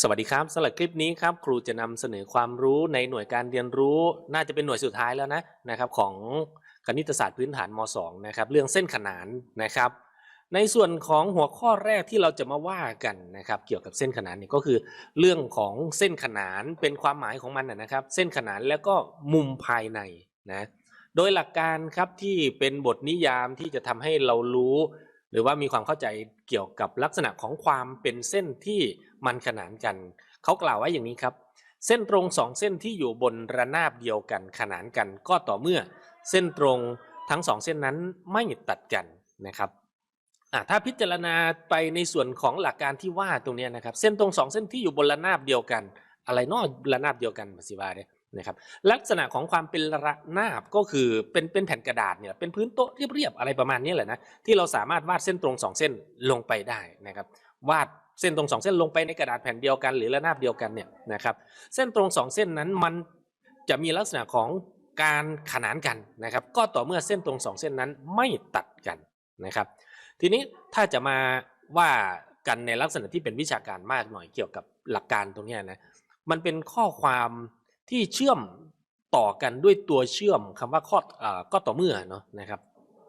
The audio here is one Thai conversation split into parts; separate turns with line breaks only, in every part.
สวัสดีครับสำหรับคลิปนี้ครับครูจะนำเสนอความรู้ในหน่วยการเรียนรู้ น่าจะเป็นหน่วยสุดท้ายแล้วนะนะครับของคณิตศาสตร์พื้นฐานม .2 นะครับเรื่องเส้นขนานนะครับ ในส่วนของหัวข้อแรกที่เราจะมาว่ากันนะครับเกี่ยวกับเส้นขนานนี่ก็คือ เรื่องของเส้นขนานเป็นความหมายของมันนะครับ เส้นขนานแล้วก็มุมภายในนะโดยหลักการครับที่เป็นบทนิยามที่จะทำให้เรารู้ หรือว่ามีความเข้าใจเกี่ยวกับลักษณะของความเป็นเส้นที่มันขนานกัน เขากล่าวไว้อย่างนี้ครับ เส้นตรงสองเส้นที่อยู่บนระนาบเดียวกันขนานกันก็ต่อเมื่อเส้นตรงทั้งสองเส้นนั้นไม่ตัดกันนะครับถ้าพิจารณาไปในส่วนของหลักการที่ว่าตรงนี้นะครับ เส้นตรงสองเส้นที่อยู่บนระนาบเดียวกัน อะไรนอกระนาบเดียวกันมาสิบาเนี่ย นะครับลักษณะของความเป็นระนาบก็คือเป็นเป็นแผ่นกระดาษเนี่ยเป็นพื้นโต๊ะเรียบๆอะไรประมาณนี้แหละนะที่เราสามารถวาดเส้นตรงสองเส้นลงไปได้นะครับวาดเส้นตรงสองเส้นลงไปในกระดาษแผ่นเดียวกันหรือระนาบเดียวกันเนี่ยนะครับเส้นตรงสองเส้นนั้นมันจะมีลักษณะของการขนานกันนะครับ ก็ต่อเมื่อเส้นตรงสองเส้นนั้นไม่ตัดกันนะครับ ทีนี้ถ้าจะมาว่ากันในลักษณะที่เป็นวิชาการมากหน่อยเกี่ยวกับหลักการตรงนี้นะมันเป็นข้อความ ที่เชื่อมต่อกันด้วยตัวเชื่อมคำว่าข้อก็ต่อเมื่อเนาะนะครับ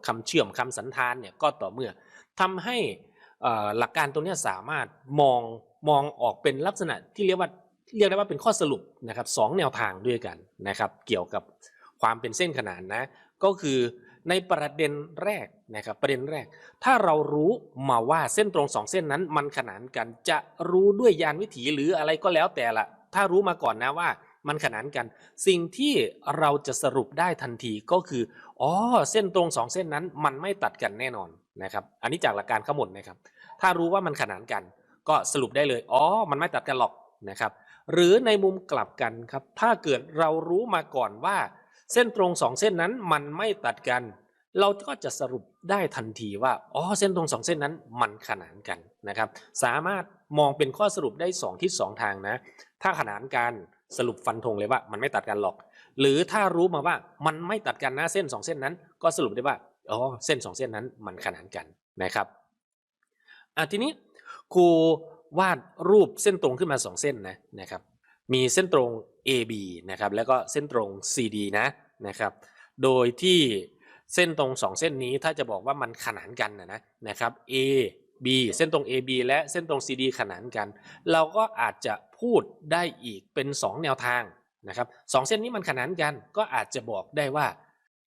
คำเชื่อมคำสันธานเนี่ยก็ต่อเมื่อทำให้หลักการตรงนี้สามารถมองมองออกเป็นลักษณะที่เรียกว่าเรียกได้ว่าเป็นข้อสรุปนะครับสองแนวทางด้วยกันนะครับเกี่ยวกับความเป็นเส้นขนานนะก็คือในประเด็นแรกนะครับประเด็นแรก ถ้าเรารู้มาว่าเส้นตรงสองเส้นนั้นมันขนานกันจะรู้ด้วยยานวิถีหรืออะไรก็แล้วแต่ละถ้ารู้มาก่อนนะว่า มันขนานกัน สิ่งที่เราจะสรุปได้ทันทีก็คืออ๋อเส้นตรงสองเส้นนั้นมันไม่ตัดกันแน่นอนนะครับ อันนี้จากหลักการข้างบนนะครับ ถ้ารู้ว่ามันขนานกัน ก็สรุปได้เลยอ๋อมันไม่ตัดกันหรอกนะครับ หรือในมุมกลับกันครับ ถ้าเกิดเรารู้มาก่อนว่า เส้นตรงสองเส้นนั้นมันไม่ตัดกัน เราก็จะสรุปได้ทันทีว่าอ๋อเส้นตรงสองเส้นนั้นมันขนานกันนะครับ สามารถมองเป็นข้อสรุปได้สองทิศสองทางนะ ถ้าขนานกัน สรุปฟันธงเลยว่ามันไม่ตัดกันหรอก หรือถ้ารู้มาว่ามันไม่ตัดกันนะเส้นสองเส้นนั้น ก็สรุปได้ว่าอ๋อเส้นสองเส้นนั้นมันขนานกันนะครับอะทีนี้ครูวาดรูปเส้นตรงขึ้นมาสองเส้นนะนะครับ มีเส้นตรง AB นะครับแล้วก็เส้นตรง CD นะนะครับ โดยที่เส้นตรงสองเส้นนี้ถ้าจะบอกว่ามันขนานกันนะนะครับ A B เส้นตรง AB และเส้นตรง CD ขนานกัน เราก็อาจจะ พูดได้อีกเป็น 2 แนวทางนะครับสองเส้นนี้มันขนานกันก็อาจจะบอกได้ว่า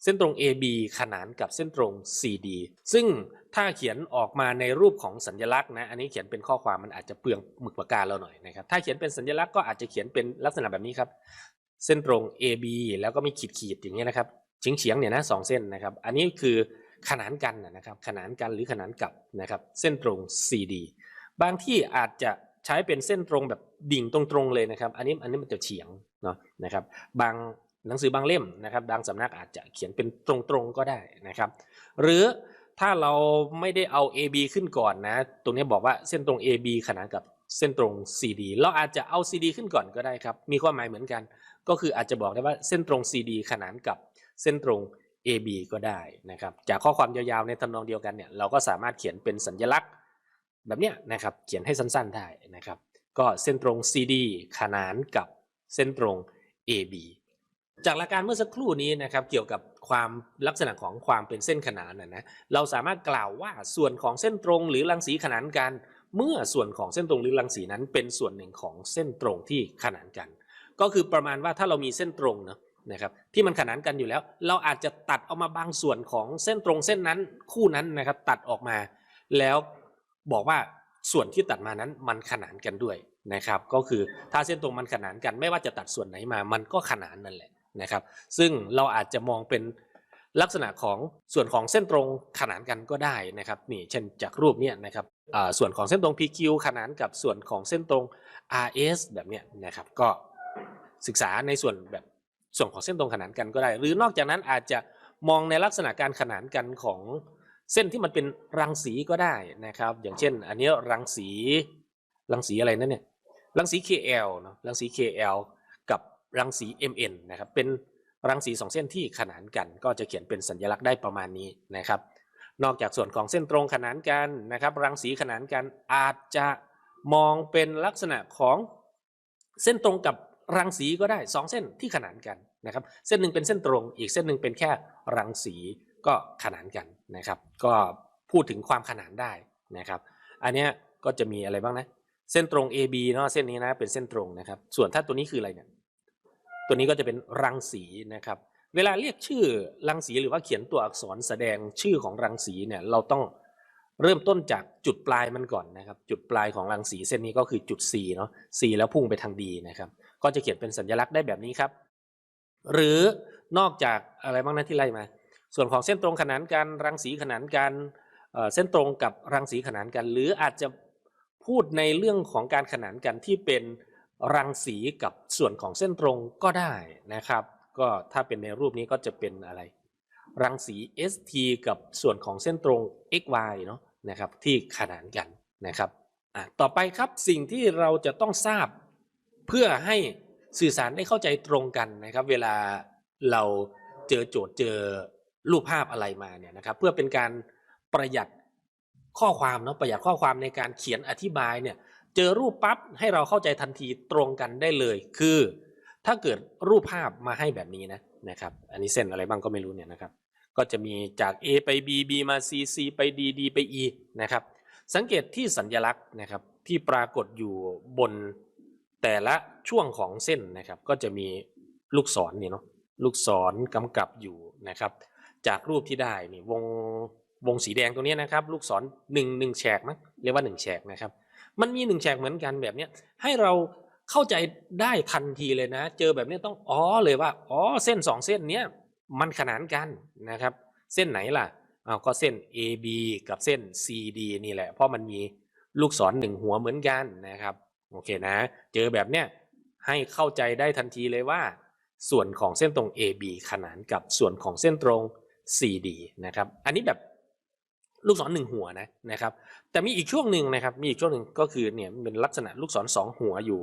เส้นตรง AB ขนานกับเส้นตรง CD ซึ่งถ้าเขียนออกมาในรูปของสัญลักษณ์นะอันนี้เขียนเป็นข้อความมันอาจจะเปลืองหมึกปากกาเราหน่อยนะครับถ้าเขียนเป็นสัญลักษณ์ก็อาจจะเขียนเป็นลักษณะแบบนี้ครับ เส้นตรง AB แล้วก็มีขีดขีดๆอย่างเงี้ยนะครับเฉียงเฉียงๆเนี่ยนะสองเส้นนะครับอันนี้คือขนานกันนะครับขนานกันหรือขนานกับนะครับเส้นตรง CD บางที่อาจจะ ใช้เป็นเส้นตรงแบบดิ่งตรงๆเลยนะครับ อันนี้อันนี้มันจะเฉียงเนาะนะครับบางหนังสือบางเล่มนะครับบางสำนักอาจจะเขียนเป็นตรงๆก็ได้นะครับ หรือถ้าเราไม่ได้เอา AB ขึ้นก่อนนะตรงนี้บอกว่าเส้นตรง AB ขนานกับเส้นตรง CD เราอาจจะเอา CD ขึ้นก่อนก็ได้ครับ มีความหมายเหมือนกัน ก็คืออาจจะบอกได้ว่าเส้นตรง CD ขนานกับเส้นตรง AB ก็ได้นะครับ จากข้อความยาวๆในทำนองเดียวกันเนี่ยเราก็สามารถเขียนเป็นสัญลักษณ์ แบบเนี้ยนะครับเขียนให้สั้นๆได้นะครับ ก็เส้นตรง CD ขนานกับเส้นตรง AB จากหลักการเมื่อสักครู่นี้นะครับเกี่ยวกับความลักษณะของความเป็นเส้นขนานนะนะเราสามารถกล่าวว่าส่วนของเส้นตรงหรือรังสีขนานกัน เมื่อส่วนของเส้นตรงหรือรังสีนั้นเป็นส่วนหนึ่งของเส้นตรงที่ขนานกัน ก็คือประมาณว่าถ้าเรามีเส้นตรงเนาะนะครับที่มันขนานกันอยู่แล้ว เราอาจจะตัดเอามาบางส่วนของเส้นตรงเส้นนั้นคู่นั้นนะครับตัดออกมาแล้ว บอกว่าส่วนที่ตัดมานั้นมันขนานกันด้วยนะครับ ก็คือถ้าเส้นตรงมันขนานกันไม่ว่าจะตัดส่วนไหนมามันก็ขนานนั่นแหละนะครับ ซึ่งเราอาจจะมองเป็นลักษณะของส่วนของเส้นตรงขนานกันก็ได้นะครับนี่เช่นจากรูปเนี้ยนะครับส่วนของเส้นตรง PQ ขนานกับส่วนของเส้นตรง RS แบบเนี้ยนะครับก็ศึกษาในส่วนแบบส่วนของเส้นตรงขนานกันก็ได้ หรือนอกจากนั้นอาจจะมองในลักษณะการขนานกันของ เส้นที่มันเป็นรังสีก็ได้นะครับ อย่างเช่น อันนี้รังสีรังสีอะไรนั่นเนี่ยรังสี KL เนอะรังสี KL กับรังสี MN นะครับเป็นรังสีสองเส้นที่ขนานกัน ก็จะเขียนเป็นสัญลักษณ์ได้ประมาณนี้นะครับ นอกจากส่วนของเส้นตรงขนานกันนะครับ รังสีขนานกันอาจจะมองเป็นลักษณะของเส้นตรงกับรังสีก็ได้สองเส้นที่ขนานกันนะครับ เส้นหนึ่งเป็นเส้นตรง อีกเส้นหนึ่งเป็นแค่รังสี ก็ขนานกันนะครับ ก็พูดถึงความขนานได้นะครับ อันเนี้ยก็จะมีอะไรบ้างนะ เส้นตรง AB เนาะเส้นนี้นะเป็นเส้นตรงนะครับ ส่วนถ้าตัวนี้คืออะไรเนี่ยตัวนี้ก็จะเป็นรังสีนะครับ เวลาเรียกชื่อรังสีหรือว่าเขียนตัวอักษรแสดงชื่อของรังสีเนี่ยเราต้องเริ่มต้นจากจุดปลายมันก่อนนะครับ จุดปลายของรังสีเส้นนี้ก็คือจุด C เนาะ C แล้วพุ่งไปทาง D นะครับ ก็จะเขียนเป็นสัญลักษณ์ได้แบบนี้ครับ หรือนอกจากอะไรบ้างนะที่ไล่มา ส่วนของเส้นตรงขนานกันรังสีขนานกันเส้นตรงกับรังสีขนานกัน หรืออาจจะพูดในเรื่องของการขนานกันที่เป็นรังสีกับส่วนของเส้นตรงก็ได้นะครับ ก็ถ้าเป็นในรูปนี้ก็จะเป็นอะไร รังสี ST กับส่วนของเส้นตรง XY เนาะนะครับที่ขนานกันนะครับต่อไปครับสิ่งที่เราจะต้องทราบเพื่อให้สื่อสารได้เข้าใจตรงกันนะครับ เวลาเราเจอโจทย์เจอ รูปภาพอะไรมาเนี่ยนะครับ เพื่อเป็นการประหยัดข้อความเนาะประหยัดข้อความในการเขียนอธิบายเนี่ยเจอรูปปั๊บให้เราเข้าใจทันทีตรงกันได้เลย คือ ถ้าเกิดรูปภาพมาให้แบบนี้นะนะครับอันนี้เส้นอะไรบ้างก็ไม่รู้เนี่ยนะครับ ก็จะมีจาก A ไป B B มา C C ไป D D ไป E นะครับ สังเกตที่สัญลักษณ์นะครับที่ปรากฏอยู่บนแต่ละช่วงของเส้นนะครับ ก็จะมีลูกศรนี่เนาะลูกศรกำกับอยู่นะครับ จากรูปที่ได้นี่วงวงสีแดงตรงนี้นะครับ ลูกศรหนึ่งหนึ่งแฉกมั้งเรียกว่าหนึ่งแฉกนะครับ มันมีหนึ่งแฉกเหมือนกันแบบเนี้ยให้เราเข้าใจได้ทันทีเลยนะ เจอแบบนี้ต้องอ๋อเลยว่าอ๋อเส้นสองเส้นเนี้ยมันขนานกันนะครับ เส้นไหนล่ะเอาก็เส้น AB กับเส้น CD นี่แหละ เพราะมันมีลูกศรหนึ่งหัวเหมือนกันนะครับโอเคนะ เจอแบบเนี้ยให้เข้าใจได้ทันทีเลยว่า ส่วนของเส้นตรง AB ขนานกับส่วนของเส้นตรง CD นะครับ อันนี้แบบลูกศรหนึ่งหัวนะนะครับ แต่มีอีกช่วงหนึ่งนะครับ มีอีกช่วงหนึ่งก็คือเนี่ยเป็นลักษณะลูกศรสองหัวอยู่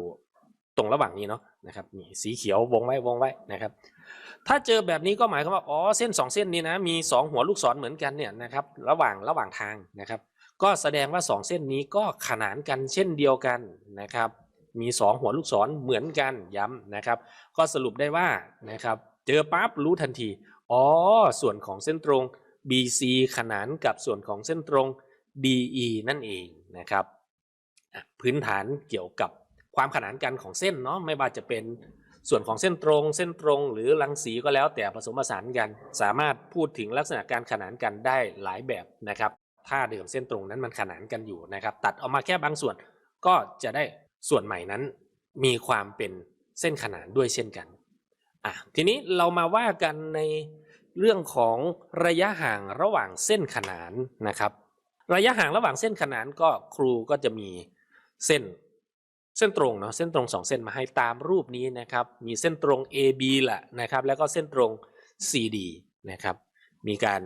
ตรงระหว่างนี้เนาะนะครับนี่สีเขียววงไว้วงไว้นะครับ ถ้าเจอแบบนี้ก็หมายความว่าอ๋อเส้นสองเส้นนี้นะมีสองหัวลูกศรเหมือนกันเนี่ยนะครับระหว่างระหว่างทางนะครับ ก็แสดงว่าสองเส้นนี้ก็ขนานกันเช่นเดียวกันนะครับมีสองหัวลูกศรเหมือนกันย้ำนะครับ ก็สรุปได้ว่านะครับเจอปั๊บรู้ทันที อ๋อ ส่วนของเส้นตรง BC ขนานกับส่วนของเส้นตรง DE นั่นเองนะครับ พื้นฐานเกี่ยวกับความขนานกันของเส้นเนาะไม่ว่าจะเป็นส่วนของเส้นตรง เส้นตรง หรือรังสีก็แล้วแต่ผสมผสานกัน สามารถพูดถึงลักษณะการขนานกันได้หลายแบบนะครับถ้าเดิมเส้นตรงนั้นมันขนานกันอยู่นะครับ ตัดออกมาแค่บางส่วนก็จะได้ส่วนใหม่นั้น มีความเป็นเส้นขนานด้วยเช่นกันอะทีนี้เรามาว่ากันใน เรื่องของระยะห่างระหว่างเส้นขนานนะครับ ระยะห่างระหว่างเส้นขนานก็ครูก็จะมีเส้นเส้นตรงเนาะเส้นตรงสองเส้นมาให้ตามรูปนี้นะครับ มีเส้นตรง AB แหละนะครับ แล้วก็เส้นตรง CD นะครับ มีการ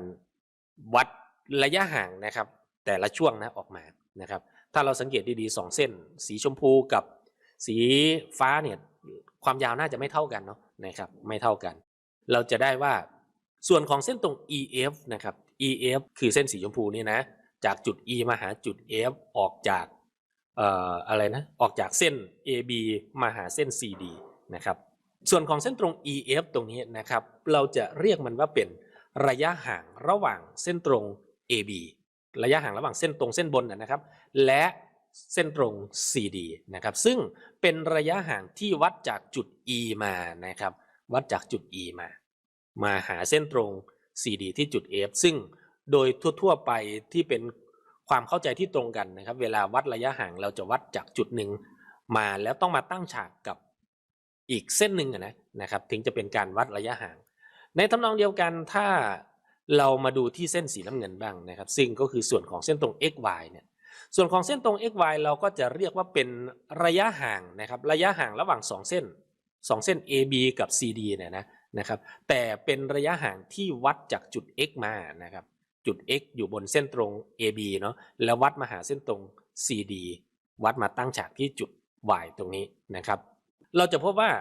วัดระยะห่างนะครับ แต่ละช่วงนะออกมานะครับ ถ้าเราสังเกตดีๆสองเส้น สีชมพูกับสีฟ้าเนี่ยความยาวน่าจะไม่เท่ากันเนาะนะครับ ไม่เท่ากัน เราจะได้ว่า ส่วนของเส้นตรง EF นะครับ EF คือเส้นสีชมพูนี่นะ จากจุด E มาหาจุด F ออกจากเอ่ออะไรนะออกจากเส้น AB มาหาเส้น CD นะครับ ส่วนของเส้นตรง EF ตรงนี้นะครับ เราจะเรียกมันว่าเป็นระยะห่างระหว่างเส้นตรง AB ระยะห่างระหว่างเส้นตรงเส้นบนนะนะครับ และเส้นตรง CD นะครับ ซึ่งเป็นระยะห่างที่วัดจากจุด E มานะครับ วัดจากจุด E มา มาหาเส้นตรง CD ที่จุด F ซึ่งโดยทั่วๆไปที่เป็นความเข้าใจที่ตรงกันนะครับ เวลาวัดระยะห่างเราจะวัดจากจุดหนึ่งมาแล้วต้องมาตั้งฉากกับอีกเส้นหนึ่งนะนะครับ ถึงจะเป็นการวัดระยะห่าง ในทำนองเดียวกันถ้าเรามาดูที่เส้นสีน้ำเงินบ้างนะครับ ซึ่งก็คือส่วนของเส้นตรง xy เนี่ยส่วนของเส้นตรง xy เราก็จะเรียกว่าเป็นระยะห่างนะครับ ระยะห่างระหว่าง 2 เส้น 2 เส้น AB กับ CD เนี่ยนะ นะครับแต่เป็นระยะห่างที่วัดจากจุด x มานะครับจุด x อยู่บนเส้นตรง AB เนาะแล้ววัดมาหาเส้นตรง CD วัดมาตั้งฉากที่จุด y ตรงนี้นะครับ เราจะพบว่า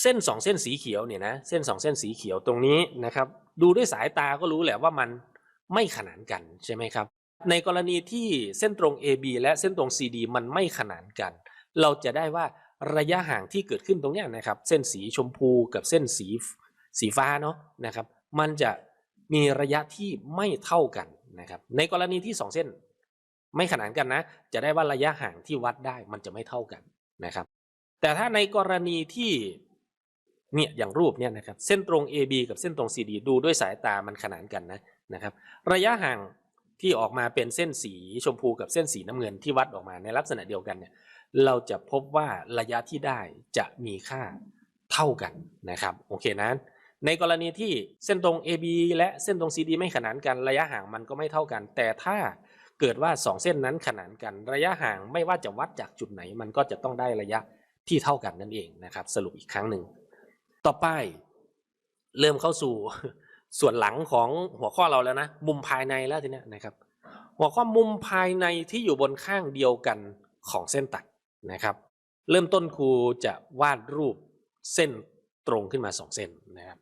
เส้น 2 เส้นสีเขียวเนี่ยนะเส้น 2 เส้นสีเขียวตรงนี้นะครับ ดูด้วยสายตาก็รู้แหละว่ามันไม่ขนานกันใช่ไหมครับ ในกรณีที่เส้นตรง AB และเส้นตรง CD มันไม่ขนานกัน เราจะได้ว่า ระยะห่างที่เกิดขึ้นตรงนี้นะครับ เส้นสีชมพูกับเส้นสีสีฟ้าเนาะนะครับ มันจะมีระยะที่ไม่เท่ากันนะครับ ในกรณีที่สองเส้นไม่ขนานกันนะ จะได้ว่าระยะห่างที่วัดได้มันจะไม่เท่ากันนะครับ แต่ถ้าในกรณีที่เนี่ยอย่างรูปเนี่ยนะครับเส้นตรง AB กับเส้นตรง CD ดูด้วยสายตามันขนานกันนะนะครับ ระยะห่างที่ออกมาเป็นเส้นสีชมพูกับเส้นสีน้ำเงินที่วัดออกมาในลักษณะเดียวกันเนี่ย เราจะพบว่าระยะที่ได้จะมีค่าเท่ากันนะครับโอเคนะในกรณีที่เส้นตรง AB และเส้นตรง CD ไม่ขนานกันระยะห่างมันก็ไม่เท่ากัน แต่ถ้าเกิดว่าสองเส้นนั้นขนานกันระยะห่างไม่ว่าจะวัดจากจุดไหน มันก็จะต้องได้ระยะที่เท่ากันนั่นเองนะครับ สรุปอีกครั้งหนึ่งต่อไป เริ่มเข้าสู่ส่วนหลังของหัวข้อเราแล้วนะ มุมภายในแล้วทีนี้นะครับ หัวข้อมุมภายในที่อยู่บนข้างเดียวกันของเส้นตัด นะครับ เริ่มต้นครูจะวาดรูปเส้นตรงขึ้นมาสองเส้นนะครับ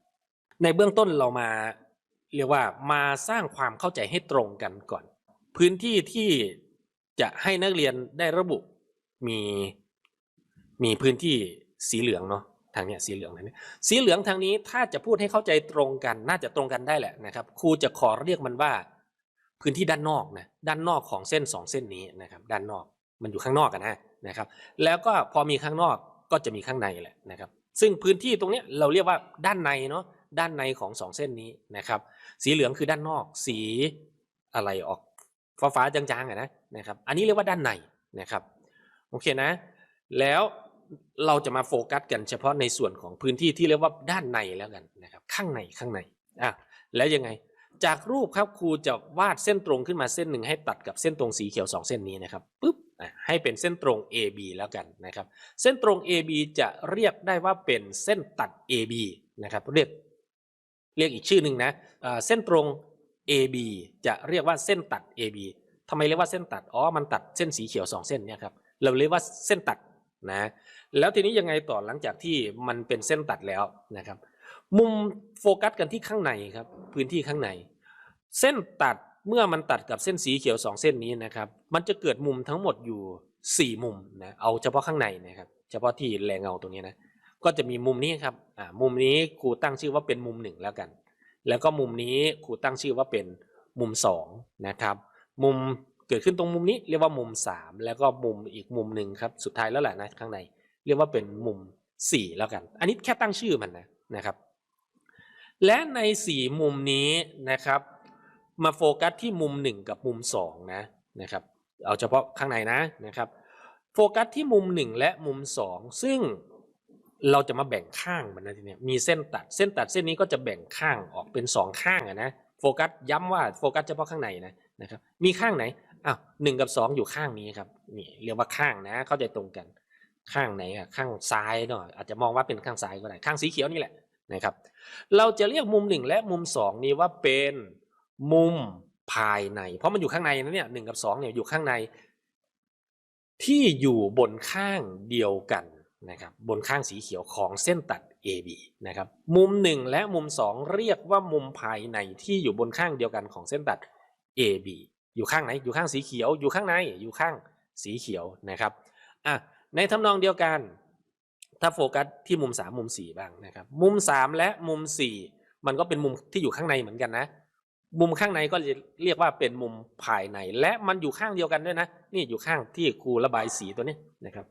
ในเบื้องต้นเรามาเรียกว่ามาสร้างความเข้าใจให้ตรงกันก่อน พื้นที่ที่จะให้นักเรียนได้ระบุมีมีพื้นที่สีเหลืองเนาะทางเนี้ยสีเหลืองทางนี้สีเหลืองทางนี้ถ้าจะพูดให้เข้าใจตรงกัน น่าจะตรงกันได้แหละนะครับครูจะขอเรียกมันว่าพื้นที่ด้านนอกนะด้านนอกของเส้นสองเส้นนี้นะครับ ด้านนอกมันอยู่ข้างนอกกันนะ นะครับ แล้วก็พอมีข้างนอกก็จะมีข้างในแหละนะครับ ซึ่งพื้นที่ตรงนี้เราเรียกว่าด้านในเนาะด้านในของสองเส้นนี้นะครับ สีเหลืองคือด้านนอก สีอะไรออกฟ้าฟ้าจางๆอะนะนะครับ อันนี้เรียกว่าด้านในนะครับโอเคนะ แล้วเราจะมาโฟกัสกันเฉพาะในส่วนของพื้นที่ที่เรียกว่าด้านในแล้วกันนะครับ ข้างในข้างในอะแล้วยังไงจากรูปครับครูจะวาดเส้นตรงขึ้นมาเส้นหนึ่งให้ตัดกับเส้นตรงสีเขียวสองเส้นนี้นะครับปุ๊บ อะให้เป็นเส้นตรง AB แล้วกันนะครับ เส้นตรง AB จะเรียกได้ว่าเป็นเส้นตัด AB นะครับ เรียกเรียกอีกชื่อหนึ่งนะเส้นตรง AB จะเรียกว่าเส้นตัด AB ทำไมเรียกว่าเส้นตัด อ๋อ มันตัดเส้นสีเขียวสองเส้นเนี่ยครับ เราเรียกว่าเส้นตัดนะ แล้วทีนี้ยังไงต่อหลังจากที่มันเป็นเส้นตัดแล้วนะครับ มุมโฟกัสกันที่ข้างในครับ พื้นที่ข้างใน เส้นตัด เมื่อมันตัดกับเส้นสีเขียวสองเส้นนี้นะครับ มันจะเกิดมุมทั้งหมดอยู่สี่มุมนะเอาเฉพาะข้างในนะครับ เฉพาะที่แรงเงาตรงนี้นะก็จะมีมุมนี้ครับอ่ามุมนี้ครูตั้งชื่อว่าเป็นมุมหนึ่งแล้วกัน แล้วก็มุมนี้ครูตั้งชื่อว่าเป็นมุมสองนะครับ มุมเกิดขึ้นตรงมุมนี้เรียกว่ามุมสามแล้วก็มุมอีกมุมหนึ่งครับสุดท้ายแล้วแหละนะข้างใน เรียกว่าเป็นมุมสี่แล้วกัน อันนี้แค่ตั้งชื่อมันนะนะครับ และในสี่มุมนี้นะครับ มาโฟกัสที่มุมหนึ่งกับมุมสองนะนะครับเอาเฉพาะข้างในนะนะครับโฟกัสที่มุมหนึ่งและมุมสองซึ่งเราจะมาแบ่งข้างมันนะทีเนี้ยมีเส้นตัดเส้นตัดเส้นนี้ก็จะแบ่งข้างออกเป็นสองข้างอะนะโฟกัสย้ำว่าโฟกัสเฉพาะข้างในนะนะครับมีข้างไหนอ้าวหนึ่งกับสองอยู่ข้างนี้ครับนี่เรียกว่าข้างนะเข้าใจตรงกันข้างไหนอะข้างซ้ายหน่อยอาจจะมองว่าเป็นข้างซ้ายก็ได้ข้างสีเขียวนี่แหละนะครับเราจะเรียกมุมหนึ่งและมุมสองนี้ว่าเป็น มุมภายใน เพราะมันอยู่ข้างในนะเนี่ยหนึ่งกับสองเนี่ยอยู่ข้างใน ที่อยู่บนข้างเดียวกันนะครับบนข้างสีเขียวของเส้นตัด AB นะครับมุมหนึ่งและมุมสองเรียกว่ามุมภายในที่อยู่บนข้างเดียวกันของเส้นตัด AB อยู่ข้างไหนอยู่ข้างสีเขียว อยู่ข้างในอยู่ข้างสีเขียวนะครับอะในทำนองเดียวกัน ถ้าโฟกัสที่มุม 3 มุม 4 บ้างนะครับมุม 3 และมุม 4 มันก็เป็นมุมที่อยู่ข้างในเหมือนกันนะ มุมข้างในก็จะเรียกว่าเป็นมุมภายใน และมันอยู่ข้างเดียวกันด้วยนะ นี่อยู่ข้างที่ครูระบายสีตัวนี้นะครับ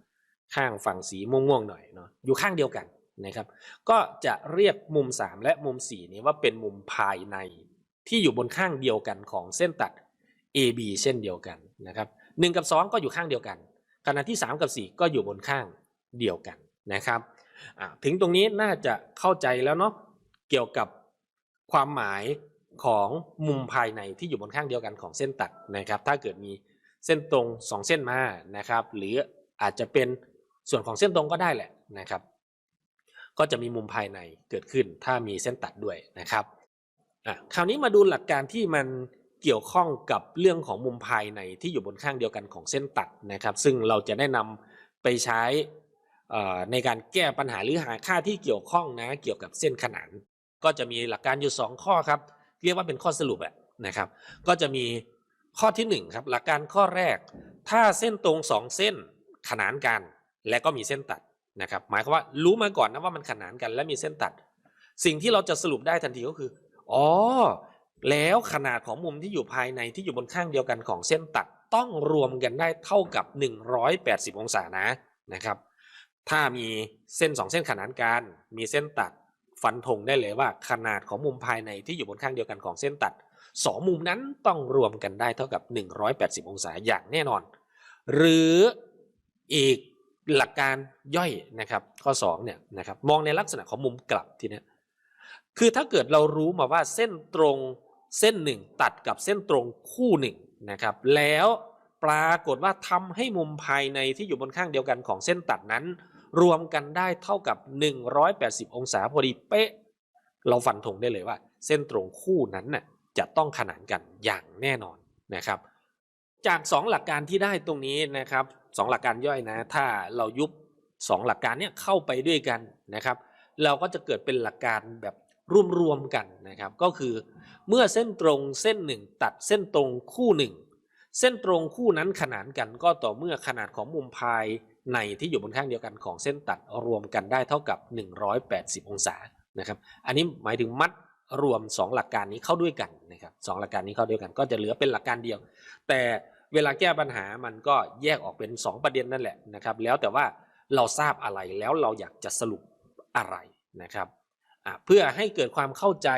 ข้างฝั่งสีม่วงๆหน่อยเนาะอยู่ข้างเดียวกันนะครับ ก็จะเรียกมุม 3 และมุม 4 นี้ว่าเป็นมุมภายใน ที่อยู่บนข้างเดียวกันของเส้นตัด AB เช่นเดียวกันนะครับ1กับ 2 ก็อยู่ข้างเดียวกัน ขณะที่ 3 กับ 4 ก็อยู่บนข้างเดียวกันนะครับถึงตรงนี้น่าจะเข้าใจแล้วเนาะเกี่ยวกับความหมาย ของมุมภายในที่อยู่บนข้างเดียวกันของเส้นตัดนะครับ ถ้าเกิดมีเส้นตรง 2 เส้นมานะครับ หรืออาจจะเป็นส่วนของเส้นตรงก็ได้แหละนะครับ ก็จะมีมุมภายในเกิดขึ้น ถ้ามีเส้นตัดด้วยนะครับอะคราวนี้มาดูหลักการที่มันเกี่ยวข้องกับเรื่องของมุมภายในที่อยู่บนข้างเดียวกันของเส้นตัดนะครับ ซึ่งเราจะได้นำไปใช้ในการแก้ปัญหาหรือหาค่าที่เกี่ยวข้องนะเกี่ยวกับเส้นขนาน ก็จะมีหลักการอยู่ 2 ข้อครับ เรียกว่าเป็นข้อสรุปอะนะครับ ก็จะมีข้อที่หนึ่งครับหลักการข้อแรก ถ้าเส้นตรงสองเส้นขนานกัน และก็มีเส้นตัดนะครับ หมายความว่ารู้มาก่อนนะว่ามันขนานกันและมีเส้นตัด สิ่งที่เราจะสรุปได้ทันทีก็คืออ๋อแล้วขนาดของมุมที่อยู่ภายในที่อยู่บนข้างเดียวกันของเส้นตัดต้องรวมกันได้เท่ากับ 180 องศานะนะครับ ถ้ามีเส้นสองเส้นขนานกันมีเส้นตัด ฟันธงได้เลยว่าขนาดของมุมภายในที่อยู่บนข้างเดียวกันของเส้นตัดสองมุมนั้นต้องรวมกันได้เท่ากับ 180 องศาอย่างแน่นอน หรืออีกหลักการย่อยนะครับ ข้อ2เนี่ยนะครับมองในลักษณะของมุมกลับทีนี้คือถ้าเกิดเรารู้มาว่าเส้นตรงเส้นหนึ่งตัดกับเส้นตรงคู่หนึ่งนะครับ แล้วปรากฏว่าทำให้มุมภายในที่อยู่บนข้างเดียวกันของเส้นตัดนั้น รวมกันได้เท่ากับ 180 องศาพอดีเป๊ะ เราฟันธงได้เลยว่า เส้นตรงคู่นั้นน่ะจะต้องขนานกันอย่างแน่นอนนะครับ จาก 2 หลักการที่ได้ตรงนี้นะครับสองหลักการย่อยนะ ถ้าเรายุบ 2 หลักการเนี้ยเข้าไปด้วยกันนะครับ เราก็จะเกิดเป็นหลักการแบบรวมๆกันนะครับ ก็คือเมื่อเส้นตรงเส้นหนึ่งตัดเส้นตรงคู่หนึ่งเส้นตรงคู่นั้นขนานกันก็ต่อเมื่อขนาดของมุมภาย ในที่อยู่บนข้างเดียวกันของเส้นตัดรวมกันได้เท่ากับ 180 องศานะครับ อันนี้หมายถึงมัดรวม 2 หลักการนี้เข้าด้วยกันนะครับสองหลักการนี้เข้าด้วยกัน ก็จะเหลือเป็นหลักการเดียว แต่เวลาแก้ปัญหามันก็แยกออกเป็น 2 ประเด็นนั่นแหละนะครับ แล้วแต่ว่าเราทราบอะไรแล้วเราอยากจะสรุปอะไรนะครับเพื่อให้เกิดความเข้าใจ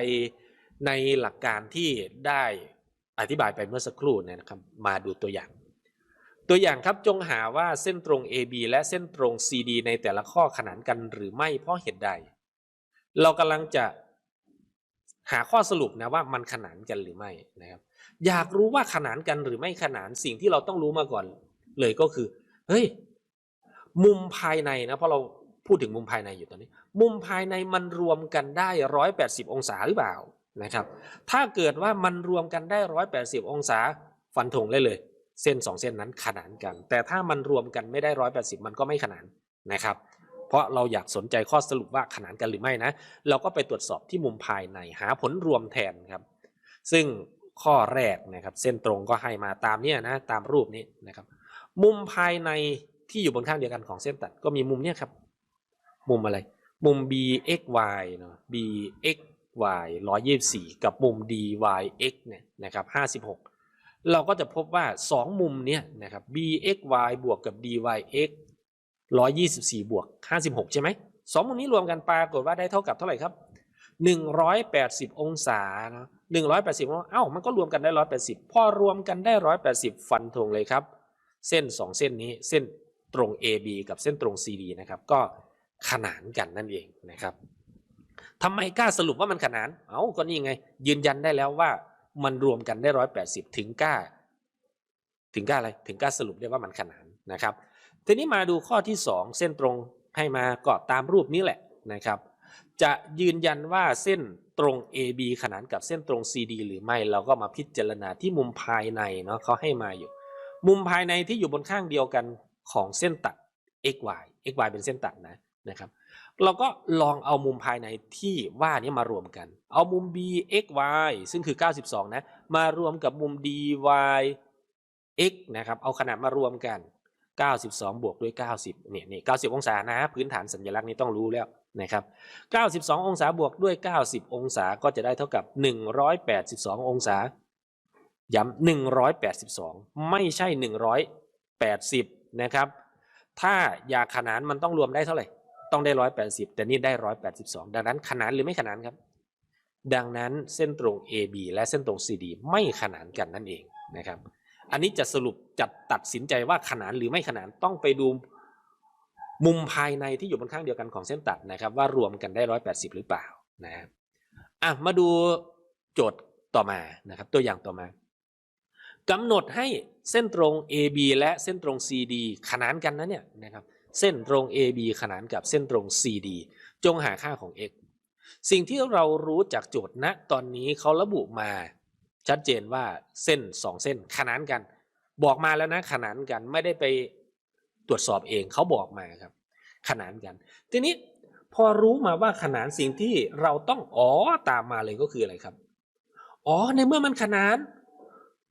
ในหลักการที่ได้อธิบายไปเมื่อสักครู่เนี่ยนะครับ มาดูตัวอย่าง ตัวอย่างครับจงหาว่าเส้นตรง AB และเส้นตรง CD ในแต่ละข้อขนานกันหรือไม่เพราะเหตุใด เรากำลังจะหาข้อสรุปนะว่ามันขนานกันหรือไม่นะครับ อยากรู้ว่าขนานกันหรือไม่ขนานสิ่งที่เราต้องรู้มาก่อนเลยก็คือเฮ้ยมุมภายในนะเพราะเราพูดถึงมุมภายในอยู่ตอนนี้ มุมภายในมันรวมกันได้ร้อยแปดสิบองศาหรือเปล่านะครับ ถ้าเกิดว่ามันรวมกันได้ร้อยแปดสิบองศาฟันธงได้เลย เส้นสองเส้นนั้นขนานกัน แต่ถ้ามันรวมกันไม่ได้ร้อยแปดสิบมันก็ไม่ขนานนะครับ เพราะเราอยากสนใจข้อสรุปว่าขนานกันหรือไม่นะ เราก็ไปตรวจสอบที่มุมภายในหาผลรวมแทนครับ ซึ่งข้อแรกนะครับ เส้นตรงก็ให้มาตามเนี้ยนะตามรูปนี้นะครับ มุมภายในที่อยู่บนข้างเดียวกันของเส้นตัดก็มีมุมเนี้ยครับ มุมอะไร มุม bxy เนาะ bxy 124 กับมุม dyx เนี่ยนะครับ56 เราก็จะพบว่า 2 มุมเนี้ยนะครับ bxy บวกกับ dyx 124 บวก 56 ใช่ไหมสองมุมนี้รวมกันปรากฏว่าได้เท่ากับเท่าไหร่ครับ 180 องศานะ180องศาเอ้ามันก็รวมกันได้ 180 พอรวมกันได้ 180 ฟันธงเลยครับ เส้น 2 เส้นนี้เส้นตรง AB กับเส้นตรง CD นะครับ ก็ขนานกันนั่นเองนะครับทำไมกล้าสรุปว่ามันขนาน เอ้าก็นี่ไง ยืนยันได้แล้วว่า มันรวมกันได้180ถึงกล้า ถึงกล้าอะไรถึงกล้าสรุปได้ว่ามันขนานนะครับ ทีนี้มาดูข้อที่ 2 เส้นตรงให้มาก็ตามรูปนี้แหละนะครับ จะยืนยันว่าเส้นตรง AB ขนานกับเส้นตรง CD หรือไม่เราก็มาพิจารณาที่มุมภายในเนาะเขาให้มาอยู่ มุมภายในที่อยู่บนข้างเดียวกันของเส้นตัด xy xy เป็นเส้นตัดนะนะครับ เราก็ลองเอามุมภายในที่ว่านี้มารวมกัน เอามุม bxy ซึ่งคือ 92 นะ มารวมกับมุม dyx นะครับ เอาขนาดมารวมกัน 92 บวกด้วย 90 เนี่ยนี่90 องศานะ พื้นฐานสัญลักษณ์นี้ต้องรู้แล้วนะครับ 92 องศาบวกด้วย 90 องศาก็จะได้เท่ากับ 182 องศา ย้ำ182 ไม่ใช่ 180 นะครับ ถ้าอยากขนานมันต้องรวมได้เท่าไหร่ ต้องได้180แปดสิบแต่นี่ได้182ดังนั้นขนานหรือไม่ขนานครับ ดังนั้นเส้นตรง AB และเส้นตรง CD ไม่ขนานกันนั่นเองนะครับ อันนี้จะสรุปจัดตัดสินใจว่าขนานหรือไม่ขนานต้องไปดูมุมภายในที่อยู่บนข้างเดียวกันของเส้นตัดนะครับ ว่ารวมกันได้180หรือเปล่านะครับอะมาดูโจทย์ต่อมานะครับ ตัวอย่างต่อมากำหนดให้เส้นตรง AB และเส้นตรง CD ขนานกันนะเนี่ยนะครับ เส้นตรง AB ขนานกับเส้นตรง CD จงหาค่าของ x สิ่งที่เรารู้จากโจทย์ณตอนนี้เขาระบุมา ชัดเจนว่าเส้นสองเส้นขนานกัน บอกมาแล้วนะขนานกันไม่ได้ไปตรวจสอบเองเขาบอกมาครับ ขนานกัน ทีนี้พอรู้มาว่าขนานสิ่งที่เราต้องอ๋อตามมาเลยก็คืออะไรครับ อ๋อในเมื่อมันขนาน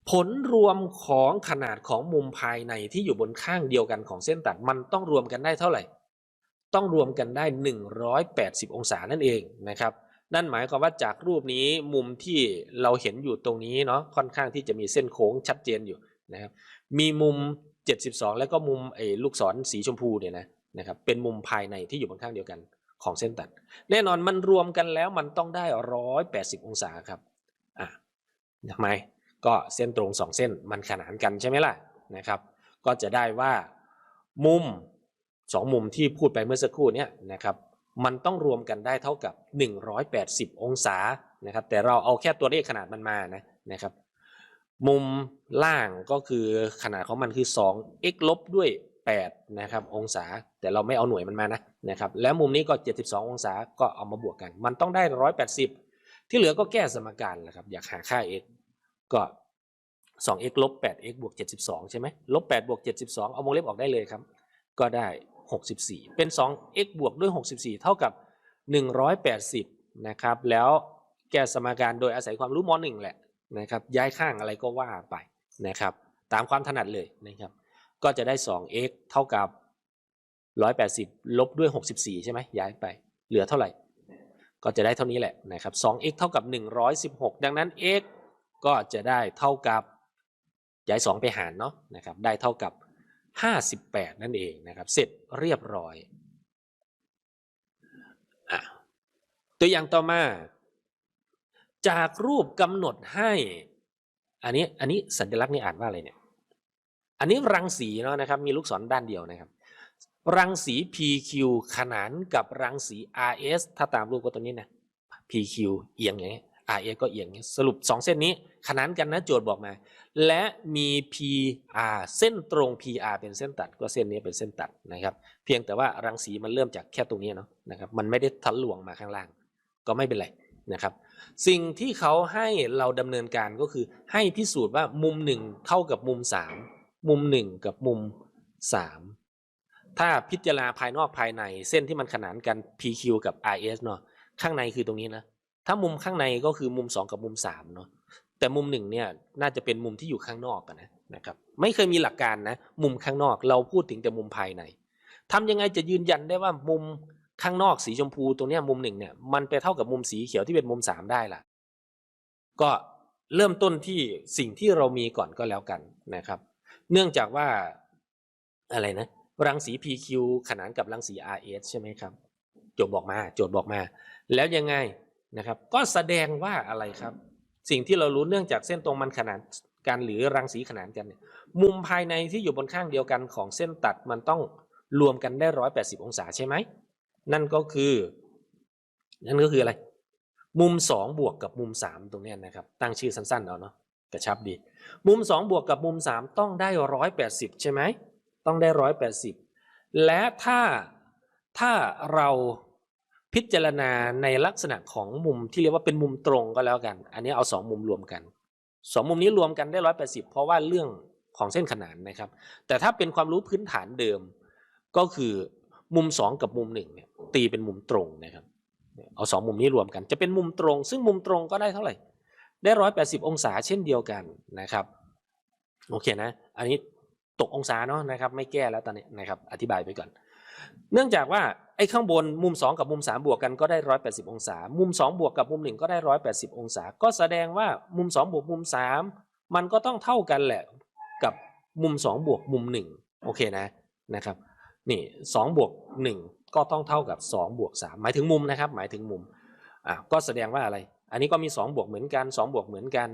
ผลรวมของขนาดของมุมภายในที่อยู่บนข้างเดียวกันของเส้นตัดมันต้องรวมกันได้เท่าไหร่ ต้องรวมกันได้ 180 องศานั่นเองนะครับนั่นหมายความว่าจากรูปนี้มุมที่เราเห็นอยู่ตรงนี้เนาะค่อนข้างที่จะมีเส้นโค้งชัดเจนอยู่นะครับมีมุม 72 แล้วก็มุมไอ้ลูกศรสีชมพูเนี่ยนะนะครับเป็นมุมภายในที่อยู่บนข้างเดียวกันของเส้นตัด แน่นอนมันรวมกันแล้วมันต้องได้ 180 องศาครับอะทำไม ก็เส้นตรงสองเส้นมันขนานกันใช่ไหมล่ะนะครับ ก็จะได้ว่ามุมสองมุมที่พูดไปเมื่อสักครู่เนี้ยนะครับมันต้องรวมกันได้เท่ากับ 180 องศานะครับ แต่เราเอาแค่ตัวเลขขนาดมันมานะนะครับ มุมล่างก็คือขนาดของมันคือ 2 x ลบด้วย 8 นะครับ องศา แต่เราไม่เอาหน่วยมันมานะนะครับ แล้วมุมนี้ก็ 72 องศาก็เอามาบวกกัน มันต้องได้ 180 ที่เหลือก็แก้สมการแหละครับ อยากหาค่า x ก็ 2x ลบ 8x บวก72 ใช่ไหมลบ8บวก72 เอาวงเล็บออกได้เลยครับ ก็ได้ 64 เป็น 2x บวกด้วย 64 เท่ากับ 180 นะครับ แล้วแก้สมการโดยอาศัยความรู้ม .1 แหละนะครับ ย้ายข้างอะไรก็ว่าไปนะครับ ตามความถนัดเลยนะครับ ก็จะได้ 2x เท่ากับ 180 ลบด้วย 64 ใช่ไหมย้ายไป เหลือเท่าไหร่ ก็จะได้เท่านี้แหละนะครับ 2x เท่ากับ 116 ดังนั้น x ก็จะได้เท่ากับย้าย2ไปหารเนาะนะครับได้เท่ากับ 58 นั่นเองนะครับเสร็จเรียบร้อยอตัวอย่างต่อมา จากรูปกำหนดให้อันนี้อันนี้สัญลักษณ์นี่อ่านว่าอะไรเนี่ยอันนี้รังสีเนาะนะครับมีลูกศรด้านเดียวนะครับ รังสี PQ ขนานกับรังสี RS ถ้าตามรูปก็ตัวนี้นะ PQ เอียงอย่างนี้ RS ก็เอียงอย่างนี้สรุป 2 เส้นนี้ ขนานกันนะโจทย์บอกมา และมี PR เส้นตรง PR เป็นเส้นตัดก็เส้นนี้เป็นเส้นตัดนะครับ เพียงแต่ว่ารังสีมันเริ่มจากแค่ตรงนี้เนาะนะครับมันไม่ได้ทะลวงมาข้างล่าง ก็ไม่เป็นไรนะครับ สิ่งที่เขาให้เราดำเนินการก็คือให้พิสูจน์ว่ามุมหนึ่งเท่ากับมุมสามมุมหนึ่งกับมุมสามถ้าพิจารณาภายนอกภายใน เส้นที่มันขนานกัน PQ กับ RS เนาะข้างในคือตรงนี้นะถ้ามุมข้างในก็คือมุม 2 กับมุม3เนาะ แต่มุมหนึ่งเนี่ยน่าจะเป็นมุมที่อยู่ข้างนอกกันนะนะครับไม่เคยมีหลักการนะมุมข้างนอกเราพูดถึงแต่มุมภายในทำยังไงจะยืนยันได้ว่ามุมข้างนอกสีชมพูตรงนี้มุมหนึ่งเนี่ยมันไปเท่ากับมุมสีเขียวที่เป็นมุมสามได้ล่ะ ก็เริ่มต้นที่สิ่งที่เรามีก่อนก็แล้วกันนะครับ เนื่องจากว่าอะไรนะรังสี PQ ขนานกับรังสี RS ใช่ไหมครับโจทย์บอกมา โจทย์บอกมา แล้วยังไงนะครับ ก็แสดงว่าอะไรครับ สิ่งที่เรารู้เนื่องจากเส้นตรงมันขนานกันหรือรังสีขนานกันเนี่ยมุมภายในที่อยู่บนข้างเดียวกันของเส้นตัดมันต้องรวมกันได้ร้อยแปดสิบองศาใช่ไหมนั่นก็คือนั่นก็คืออะไร มุมสองบวกกับมุมสามตรงนี้นะครับ ตั้งชื่อสั้นๆเอาเนาะกระชับดี มุมสองบวกกับมุมสามต้องได้ร้อยแปดสิบใช่ไหมต้องได้ร้อยแปดสิบและถ้าถ้าเรา พิจารณาในลักษณะของมุมที่เรียกว่าเป็นมุมตรงก็แล้วกัน อันนี้เอาสองมุมรวมกันสองมุมนี้รวมกันได้ร้อยแปดสิบเพราะว่าเรื่องของเส้นขนานนะครับ แต่ถ้าเป็นความรู้พื้นฐานเดิม ก็คือมุมสองกับมุมหนึ่งเนี่ยตีเป็นมุมตรงนะครับ เอาสองมุมนี้รวมกันจะเป็นมุมตรง ซึ่งมุมตรงก็ได้เท่าไหร่ ได้ร้อยแปดสิบองศาเช่นเดียวกันนะครับโอเคนะ อันนี้ตกองศาเนาะนะครับ ไม่แก้แล้วตอนนี้นะครับ อธิบายไปก่อน เนื่องจากว่าไอ้ข้างบนมุม 2 กับมุม 3 บวกกันก็ได้ 180 องศา มุม 2 บวกกับมุม 1 ก็ได้ 180 องศา ก็แสดงว่ามุม 2 บวกมุม 3 มันก็ต้องเท่ากันแหละกับมุม 2 บวกมุม 1 โอเคนะนะครับนี่2บวก1 ก็ต้องเท่ากับ 2 บวก 3 หมายถึงมุมนะครับ หมายถึงมุมอะก็แสดงว่าอะไร อันนี้ก็มี 2 บวกเหมือนกัน 2 บวกเหมือนกัน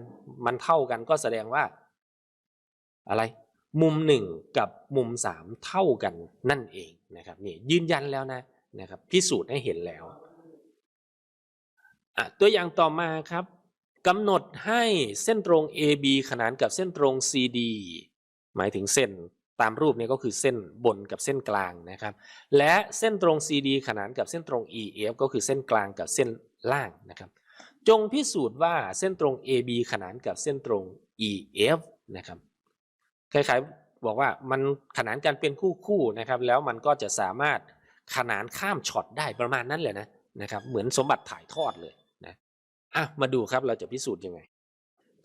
มันเท่ากันก็แสดงว่าอะไร มุมหนึ่งกับมุมสามเท่ากันนั่นเองนะครับนี่ยืนยันแล้วนะนะครับพิสูจน์ให้เห็นแล้วตัวอย่างต่อมาครับกำหนดให้เส้นตรง AB ขนานกับเส้นตรง CD หมายถึงเส้นตามรูปนี้ก็คือเส้นบนกับเส้นกลางนะครับ และเส้นตรง CD ขนานกับเส้นตรง EF ก็คือเส้นกลางกับเส้นล่างนะครับ จงพิสูจน์ว่าเส้นตรง AB ขนานกับเส้นตรง EF นะครับ คล้ายๆบอกว่ามันขนานกันเป็นคู่ๆนะครับ แล้วมันก็จะสามารถขนานข้ามช็อตได้ประมาณนั้นเลยนะนะครับ เหมือนสมบัติถ่ายทอดเลยนะอะมาดูครับเราจะพิสูจน์ยังไง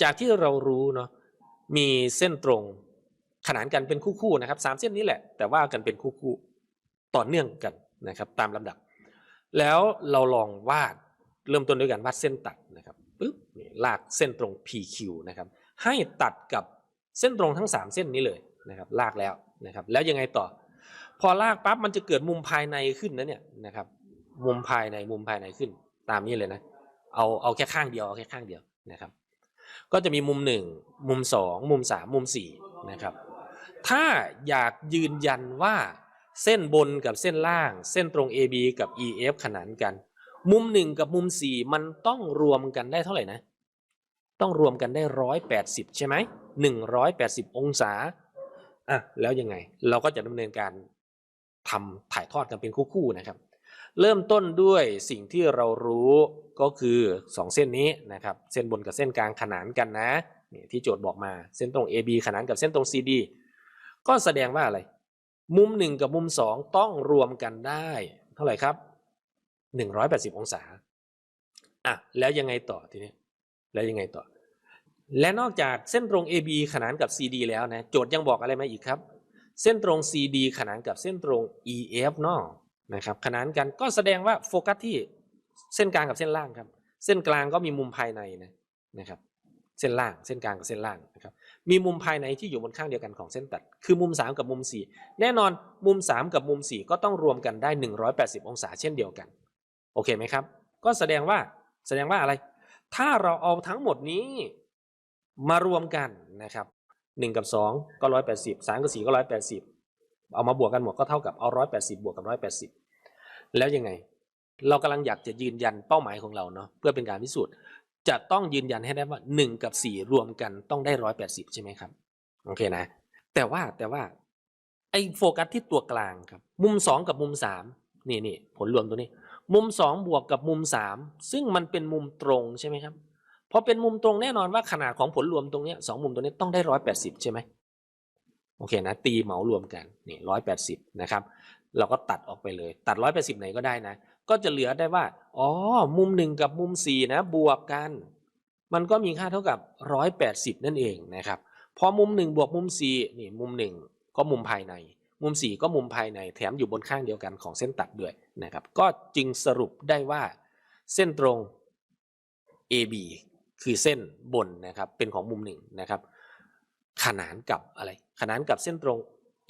จากที่เรารู้เนาะมีเส้นตรงขนานกันเป็นคู่ๆนะครับสามเส้นนี้แหละ แต่ว่ากันเป็นคู่ๆต่อเนื่องกันนะครับ ตามลำดับ แล้วเราลองวาดเริ่มต้นด้วยการวาดเส้นตัดนะครับปึ๊บนี่ลากเส้นตรง PQ นะครับ ให้ตัดกับ เส้นตรงทั้ง 3 เส้นนี้เลยนะครับลากแล้วนะครับแล้วยังไงต่อ พอลากปั๊บมันจะเกิดมุมภายในขึ้นนะเนี่ยนะครับมุมภายในมุมภายในขึ้น ตามนี้เลยนะเอาเอาแค่ข้างเดียวเอาแค่ข้างเดียวนะครับ ก็จะมีมุมหนึ่งมุมสองมุมสามมุมสี่นะครับถ้าอยากยืนยันว่าเส้นบนกับเส้นล่าง เส้นตรง AB กับ EF ขนานกัน มุมหนึ่งกับมุมสี่มันต้องรวมกันได้เท่าไหร่นะ ต้องรวมกันได้ร้อยแปดสิบใช่ไหม หนึ่งร้อยแปดสิบองศาอะแล้วยังไง เราก็จะดำเนินการทำถ่ายทอดกันเป็นคู่ๆนะครับ เริ่มต้นด้วยสิ่งที่เรารู้ก็คือ 2 เส้นนี้นะครับ เส้นบนกับเส้นกลางขนานกันนะนี่ที่โจทย์บอกมาเส้นตรง AB ขนานกับเส้นตรง CD ก็แสดงว่าอะไร มุม 1 กับมุม 2 ต้องรวมกันได้ เท่าไหร่ครับ 180 องศาอะแล้วยังไงต่อทีนี้แล้วยังไงต่อ และนอกจากเส้นตรง AB ขนานกับ CD แล้วนะโจทย์ยังบอกอะไรมาอีกครับ เส้นตรง CD ขนานกับเส้นตรง EF เนาะนะครับขนานกันก็แสดงว่าโฟกัสที่เส้นกลางกับเส้นล่างครับ เส้นกลางก็มีมุมภายในนะนะครับ เส้นล่างเส้นกลางกับเส้นล่างนะครับมีมุมภายในที่อยู่บนข้างเดียวกันของเส้นตัด คือมุม 3 กับมุม 4 แน่นอนมุม 3 กับมุม 4 ก็ต้องรวมกันได้ 180 องศาเช่นเดียวกัน โอเคไหมครับ ก็แสดงว่าแสดงว่าอะไร ถ้าเราเอาทั้งหมดนี้ มารวมกันนะครับ1กับ2ก็180 3กับ4ก็180เอามาบวกกันหมดก็เท่ากับเอา180บบวกกับ180แปดสิบแล้วยังไง เรากำลังอยากจะยืนยันเป้าหมายของเราเนาะเพื่อเป็นการพิสูจน์ จะต้องยืนยันให้ได้ว่า1กับ4รวมกันต้องได้180ใช่ไหมครับ โอเคนะ แต่ว่าแต่ว่าไอ้โฟกัสที่ตัวกลางครับ มุม2กับมุม3นี่นี่ผลรวมตัวนี้ มุม2บวกกับมุม3ซึ่งมันเป็นมุมตรงใช่ไหมครับ พอเป็นมุมตรงแน่นอนว่าขนาดของผลรวมตรงนี้สองมุมตรงนี้ต้องได้180ใช่ไหมโอเคนะตีเหมารวมกันนี่180นะครับเราก็ตัดออกไปเลย ตัด180ไหนก็ได้นะ ก็จะเหลือได้ว่าอ๋อมุมหนึ่งกับมุมสี่นะบวกกัน มันก็มีค่าเท่ากับ180นั่นเองนะครับพอมุมหนึ่งบวกมุมสี่นี่มุมหนึ่งก็มุมภายใน มุมสี่ก็มุมภายในแถมอยู่บนข้างเดียวกันของเส้นตัดด้วยนะครับ ก็จึงสรุปได้ว่า เส้นตรง AB คือเส้นบนนะครับเป็นของมุมหนึ่งนะครับขนานกับอะไรขนานกับเส้นตรง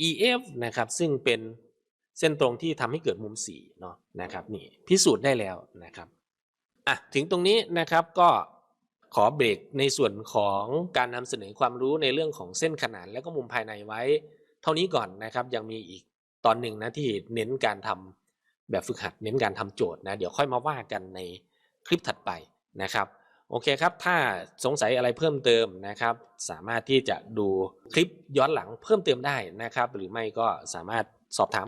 EF นะครับซึ่งเป็นเส้นตรงที่ทำให้เกิดมุมสีเนาะนะครับนี่พิสูจน์ได้แล้วนะครับอะถึงตรงนี้นะครับก็ขอเบรกในส่วนของการนำเสนอความรู้ในเรื่องของเส้นขนานและก็มุมภายในไว้ เท่านี้ก่อนนะครับยังมีอีกตอนหนึ่งนะที่เน้นการทำแบบฝึกหัดเน้นการทำโจทย์นะเดี๋ยวค่อยมาว่ากันในคลิปถัดไปนะครับ โอเคครับ ถ้าสงสัยอะไรเพิ่มเติมนะครับ สามารถที่จะดูคลิปย้อนหลังเพิ่มเติมได้นะครับ หรือไม่ก็สามารถสอบถาม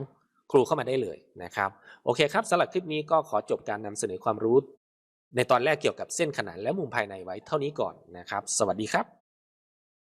ครูเข้ามาได้เลยนะครับ โอเคครับสำหรับคลิปนี้ก็ขอจบการนำเสนอความรู้ ในตอนแรกเกี่ยวกับเส้นขนานและมุมภายในไว้เท่านี้ก่อนนะครับ สวัสดีครับ